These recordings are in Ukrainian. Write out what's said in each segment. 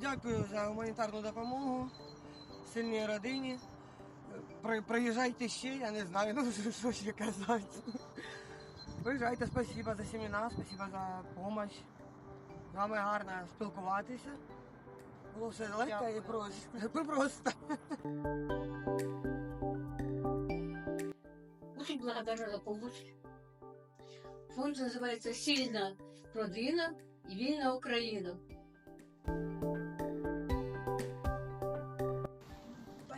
Дякую за гуманітарну допомогу сильній родині. При- Приїжджайте ще, я не знаю, ну що- ще казати. Приїжджайте, спасибо за семена, спасибо за допомогу. З вами гарно спілкуватися. Було все легко і просто. просто. Очень благодарна за помощь. Фонд называется «Сильна родина и вільна Україна».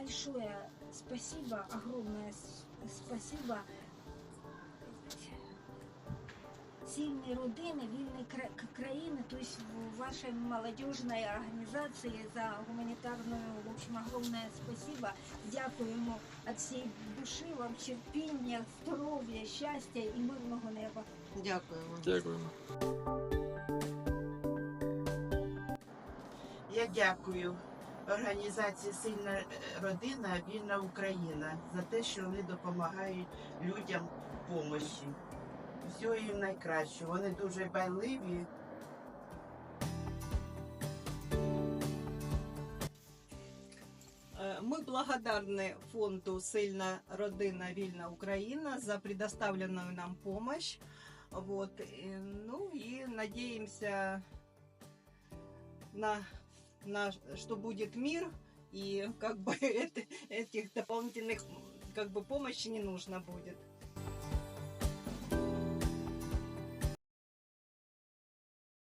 Большое спасибо, огромное спасибо сильной родины, вильной кра- краины, то есть в вашей молодежной организации за гуманитарную, в общем, огромное спасибо. Дякуємо от всей души вам терпения, здоровья, счастья и мирного неба. Дякуємо. Дякуємо. Я дякую організації Сильна родина, вільна Україна за те, що вони допомагають людям помощі. Всього їм найкраще. Вони дуже байливі. Э, Мы благодарны фонду «Сильная родина. Вильна Украина» за предоставленную нам помощь. Вот. и, Ну и надеемся на, на что будет мир и как бы это- этих дополнительных как бы помощи не нужно будет.